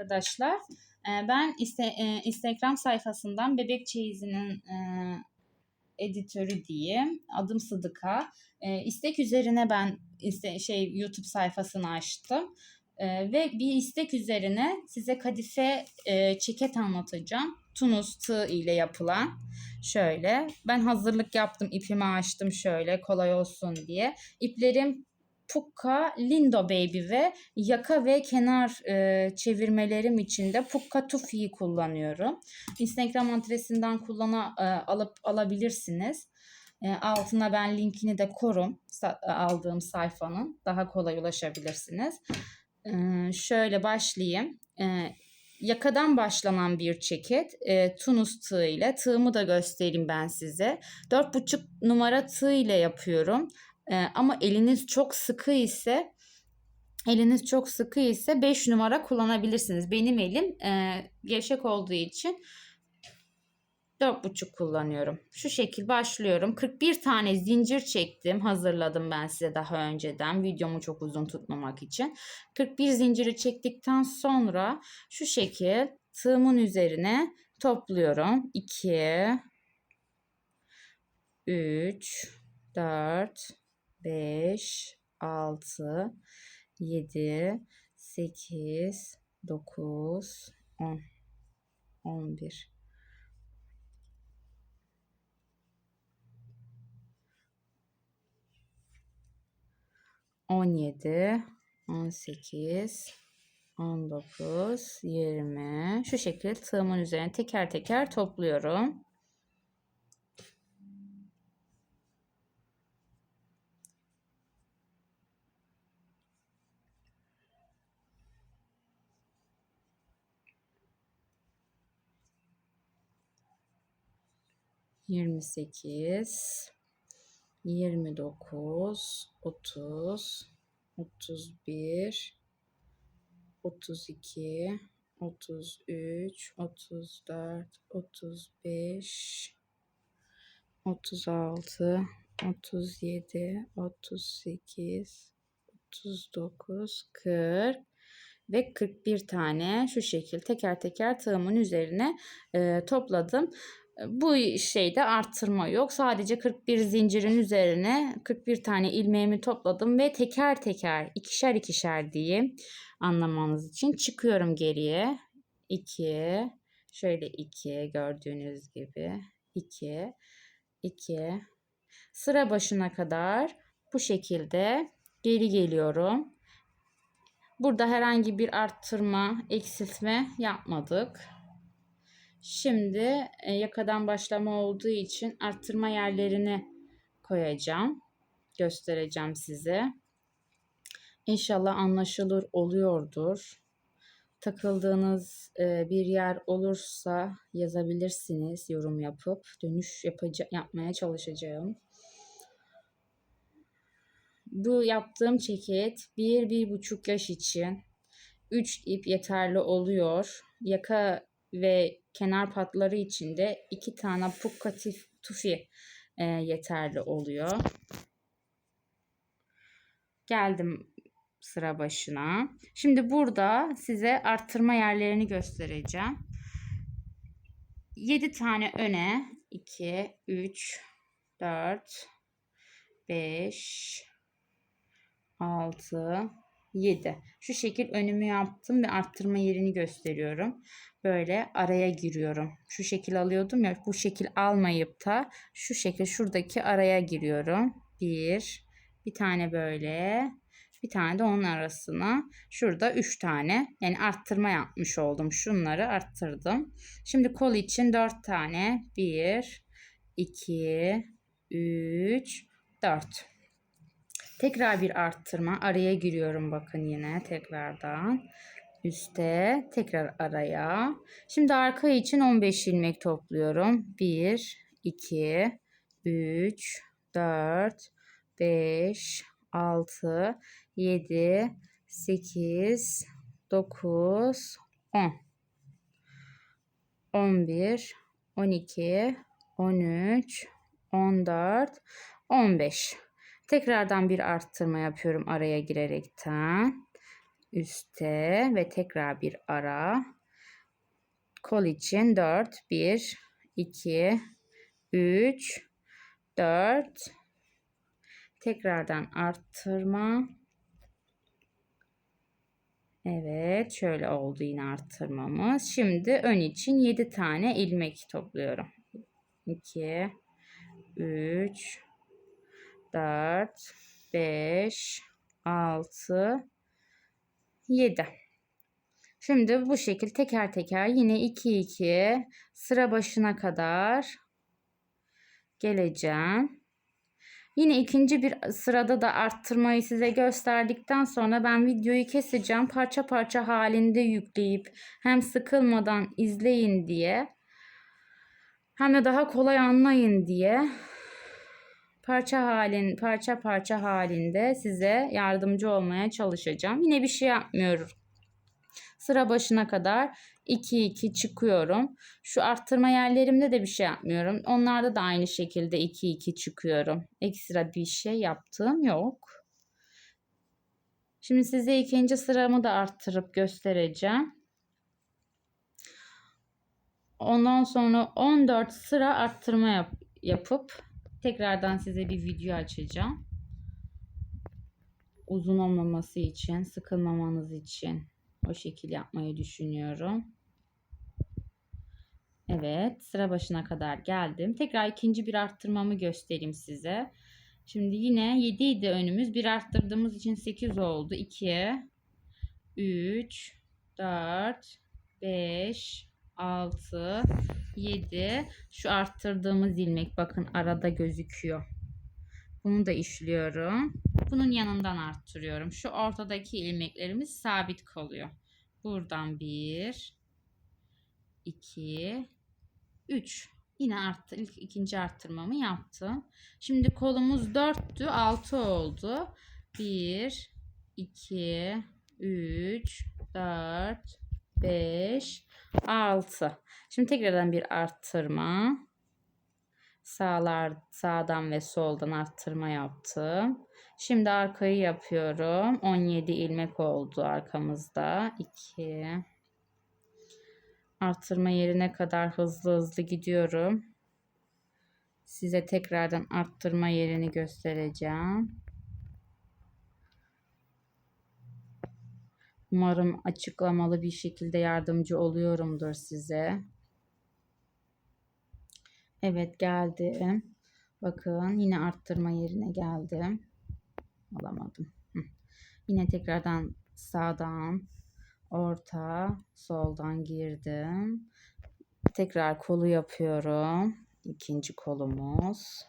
arkadaşlar. Ee, Ben iste- e, Instagram sayfasından Bebek Çeyizi'nin e, editörü diyeyim. Adım Sıdıka. E, istek üzerine ben iste- şey YouTube sayfasını açtım. E, ve bir istek üzerine size kadife e, ceket anlatacağım. Tunus tığ ile yapılan. Şöyle ben hazırlık yaptım ipimi açtım şöyle kolay olsun diye. İplerim Pukka, Lindo Baby ve yaka ve kenar e, çevirmelerim için de Pukka Tufi'yi kullanıyorum. Instagram adresinden kullana e, alıp alabilirsiniz. E, altına ben linkini de korum sa- aldığım sayfanın. Daha kolay ulaşabilirsiniz. E, şöyle başlayayım. E, yakadan başlanan bir ceket. E, Tunus tığ ile. Tığımı da göstereyim ben size. 4,5 numara tığ ile yapıyorum. E, ama eliniz çok sıkı ise eliniz çok sıkı ise 5 numara kullanabilirsiniz. Benim elim e, gevşek olduğu için 4,5 kullanıyorum. Şu şekil başlıyorum. 41 tane zincir çektim. Hazırladım ben size daha önceden. Videomu çok uzun tutmamak için. 41 zinciri çektikten sonra şu şekil tığımın üzerine topluyorum. 2 3 4 5 6 7 8 9 10 11 17 18 19 20 şu şekilde tığımın üzerine teker teker topluyorum. 28 29 30 31 32 33 34 35 36 37 38 39 40 ve 41 tane şu şekil teker teker tığımın üzerine e, topladım. Bu şeyde arttırma yok. Sadece 41 zincirin üzerine 41 tane ilmeğimi topladım ve teker teker ikişer ikişer diye anlamanız için çıkıyorum geriye. 2 şöyle 2 gördüğünüz gibi 2 2 sıra başına kadar bu şekilde geri geliyorum. Burada herhangi bir arttırma, eksiltme yapmadık. Şimdi e, yakadan başlama olduğu için arttırma yerlerini koyacağım. Göstereceğim size. İnşallah anlaşılır oluyordur. Takıldığınız e, bir yer olursa yazabilirsiniz yorum yapıp dönüş yapaca- yapmaya çalışacağım. Bu yaptığım ceket 1-1,5 yaş için 3 ip yeterli oluyor. Yaka ve kenar patları için de 2 tane pukka tufi e, yeterli oluyor. Geldim sıra başına. Şimdi burada size arttırma yerlerini göstereceğim. 7 tane öne 2 3 4 5 6 7. Şu şekil önümü yaptım ve arttırma yerini gösteriyorum. Böyle araya giriyorum. Şu şekil alıyordum ya bu şekil almayıp da şu şekil şuradaki araya giriyorum. Bir, bir tane böyle, bir tane de onun arasına. Şurada 3 tane yani arttırma yapmış oldum. Şunları arttırdım. Şimdi kol için 4 tane. 1, 2, 3, 4. Tekrar bir arttırma. Araya giriyorum bakın yine tekrardan. Üste tekrar araya. Şimdi arka için 15 ilmek topluyorum. 1, 2, 3, 4, 5, 6, 7, 8, 9, 10. 11, 12, 13, 14, 15. Tekrardan bir arttırma yapıyorum araya girerekten. üste ve tekrar bir ara. Kol için 4, 1, 2, 3, 4. Tekrardan arttırma. Evet, şöyle oldu yine arttırmamız. Şimdi ön için 7 tane ilmek topluyorum. 2, 3, 4, 5, 6, 7. Şimdi bu şekil teker teker yine 2 2 sıra başına kadar geleceğim. Yine ikinci bir sırada da arttırmayı size gösterdikten sonra ben videoyu keseceğim. Parça parça halinde yükleyip hem sıkılmadan izleyin diye hem de daha kolay anlayın diye parça halin parça parça halinde size yardımcı olmaya çalışacağım. Yine bir şey yapmıyorum. Sıra başına kadar 2 2 çıkıyorum. Şu arttırma yerlerimde de bir şey yapmıyorum. Onlarda da aynı şekilde 2 2 çıkıyorum. Ekstra bir şey yaptığım yok. Şimdi size ikinci sıramı da arttırıp göstereceğim. Ondan sonra 14 sıra arttırma yap yapıp tekrardan size bir video açacağım. Uzun olmaması için, sıkılmamanız için o şekil yapmayı düşünüyorum. Evet, sıra başına kadar geldim. Tekrar ikinci bir arttırmamı göstereyim size. Şimdi yine 7 idi önümüz. Bir arttırdığımız için 8 oldu. 2 3 4 5 6 7 şu arttırdığımız ilmek bakın arada gözüküyor. Bunu da işliyorum. Bunun yanından arttırıyorum. Şu ortadaki ilmeklerimiz sabit kalıyor. Buradan 1 2 3 yine arttı. İlk ikinci arttırmamı yaptım. Şimdi kolumuz 4'tü. 6 oldu. 1 2 3 4 5 6 Şimdi tekrardan bir arttırma. Sağlar, sağdan ve soldan arttırma yaptım. Şimdi arkayı yapıyorum. 17 ilmek oldu arkamızda. 2 Arttırma yerine kadar hızlı hızlı gidiyorum. Size tekrardan arttırma yerini göstereceğim. Umarım açıklamalı bir şekilde yardımcı oluyorumdur size. Evet geldim. Bakın yine arttırma yerine geldim. Alamadım. Yine tekrardan sağdan orta soldan girdim. Tekrar kolu yapıyorum. İkinci kolumuz.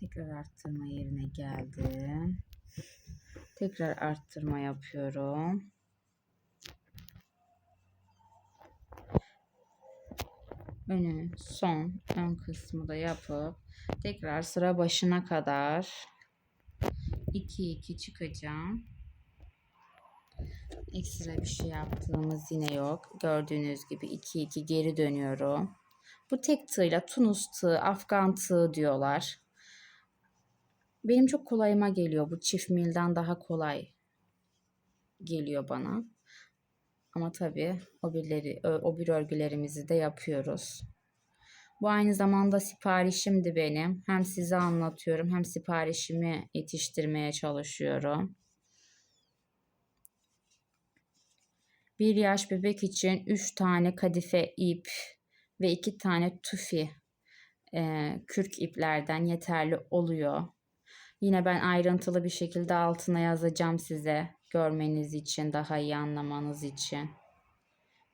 Tekrar arttırma yerine geldim. Tekrar arttırma yapıyorum. önü son ön kısmı da yapıp tekrar sıra başına kadar 2 2 çıkacağım. Ekstra bir şey yaptığımız yine yok. Gördüğünüz gibi 2 2 geri dönüyorum. Bu tek tığla Tunus tığı, Afgan tığı diyorlar. Benim çok kolayıma geliyor. Bu çift milden daha kolay geliyor bana. Ama tabii o birleri, o bir örgülerimizi de yapıyoruz. Bu aynı zamanda siparişimdi benim. Hem size anlatıyorum hem siparişimi yetiştirmeye çalışıyorum. Bir yaş bebek için 3 tane kadife ip ve 2 tane tufi e, kürk iplerden yeterli oluyor. Yine ben ayrıntılı bir şekilde altına yazacağım size görmeniz için, daha iyi anlamanız için.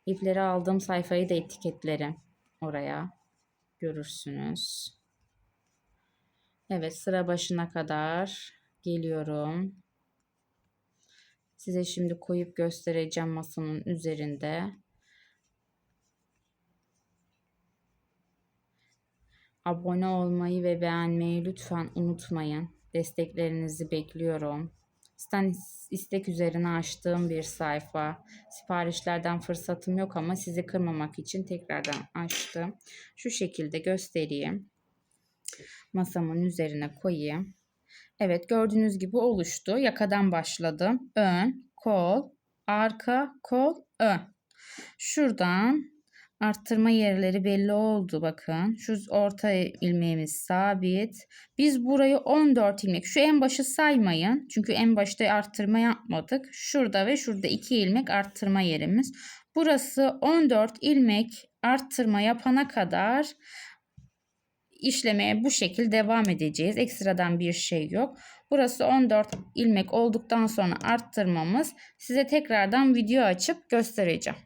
İpleri aldığım sayfayı da etiketlerim oraya. Görürsünüz. Evet sıra başına kadar geliyorum. Size şimdi koyup göstereceğim masanın üzerinde. Abone olmayı ve beğenmeyi lütfen unutmayın. Desteklerinizi bekliyorum. Stan istek üzerine açtığım bir sayfa. Siparişlerden fırsatım yok ama sizi kırmamak için tekrardan açtım. Şu şekilde göstereyim. Masamın üzerine koyayım. Evet gördüğünüz gibi oluştu. Yakadan başladım. Ön, kol, arka, kol, ön. Şuradan arttırma yerleri belli oldu bakın. Şu orta ilmeğimiz sabit. Biz burayı 14 ilmek. Şu en başı saymayın. Çünkü en başta arttırma yapmadık. Şurada ve şurada 2 ilmek arttırma yerimiz. Burası 14 ilmek arttırma yapana kadar işlemeye bu şekilde devam edeceğiz. Ekstradan bir şey yok. Burası 14 ilmek olduktan sonra arttırmamız. Size tekrardan video açıp göstereceğim.